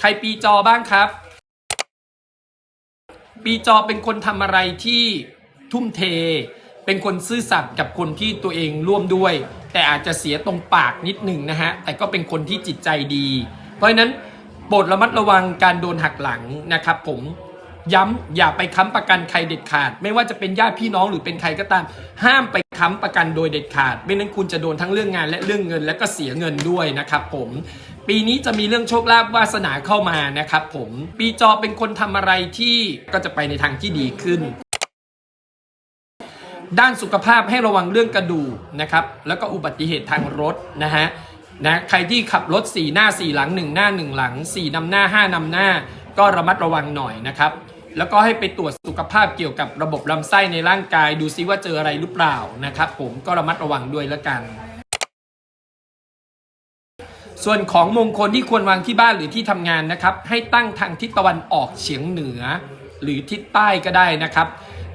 ใครปีจอบ้างครับ ปีจอเป็นคนทำอะไรที่ทุ่มเท เป็นคนซื่อสัตย์กับคนที่ตัวเองร่วมด้วย แต่อาจจะเสียตรงปากนิดหนึ่งนะฮะ แต่ก็เป็นคนที่จิตใจดี เพราะฉะนั้นโปรดระมัดระวังการโดนหักหลังนะครับผม ย้ำอย่าไปค้ำประกันใครเด็ดขาด ไม่ว่าจะเป็นญาติพี่น้องหรือเป็นใครก็ตาม ห้ามไปค้ำประกันโดยเด็ดขาด ไม่นั้นคุณจะโดนทั้งเรื่องงานและเรื่องเงินและก็เสียเงินด้วยนะครับผมปีนี้จะมีเรื่องโชคลาภวาสนาเข้ามานะครับผมปีจอเป็นคนทำอะไรที่ก็จะไปในทางที่ดีขึ้นด้านสุขภาพให้ระวังเรื่องกระดูกนะครับ แล้วก็อุบัติเหตุทางรถนะฮะนะใครที่ขับรถ4หน้า 4 หลัง 1 หน้า 1 หลัง 4นำหน้า 5นำหน้า ก็ระมัดระวังหน่อยนะครับ แล้วก็ให้ไปตรวจสุขภาพเกี่ยวกับระบบลำไส้ในร่างกาย ดูซิว่าเจออะไรหรือเปล่านะครับผมก็ระมัดระวังด้วยแล้วกัน ส่วนของมงคลที่ควรวางที่บ้านหรือที่ทำงานนะครับ ให้ตั้งทางทิศตะวันออกเฉียงเหนือ หรือทิศใต้ก็ได้นะครับ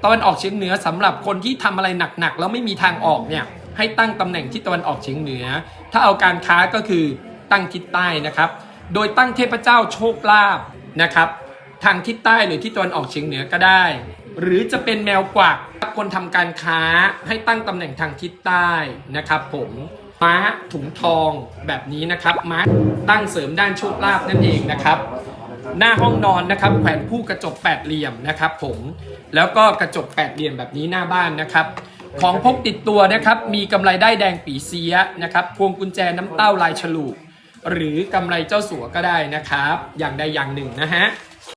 ตะวันออกเฉียงเหนือสำหรับคนที่ทำอะไรหนักๆแล้วไม่มีทางออกเนี่ยให้ตั้งตำแหน่งทิศตะวันออกเฉียงเหนือ ถ้าเอาการค้าก็คือตั้งทิศใต้นะครับ โดยตั้งเทพเจ้าโชคลาภนะครับ ทางทิศใต้หรือทิศตะวันออกเฉียงเหนือก็ได้ หรือจะเป็นแมวกวักคนทำการค้าให้ตั้งตำแหน่งทางทิศใต้นะครับ ผมม้าถุงทองแบบนี้นะครับม้าตั้งเสริมด้านโชคลาภนั่นเองนะครับ หน้าห้องนอนนะครับแขวนผู้กระจกแปดเหลี่ยมนะครับ ผมแล้วก็กระจกแปดเหลี่ยมแบบนี้หน้าบ้านนะครับ ของพกติดตัวนะครับมีกำไรได้แดงปีเสียนะครับพวงกุญแจน้ำเต้าลายฉลูกหรือกำไรเจ้าสัวก็ได้นะครับ อย่างใดอย่างหนึ่งนะฮะ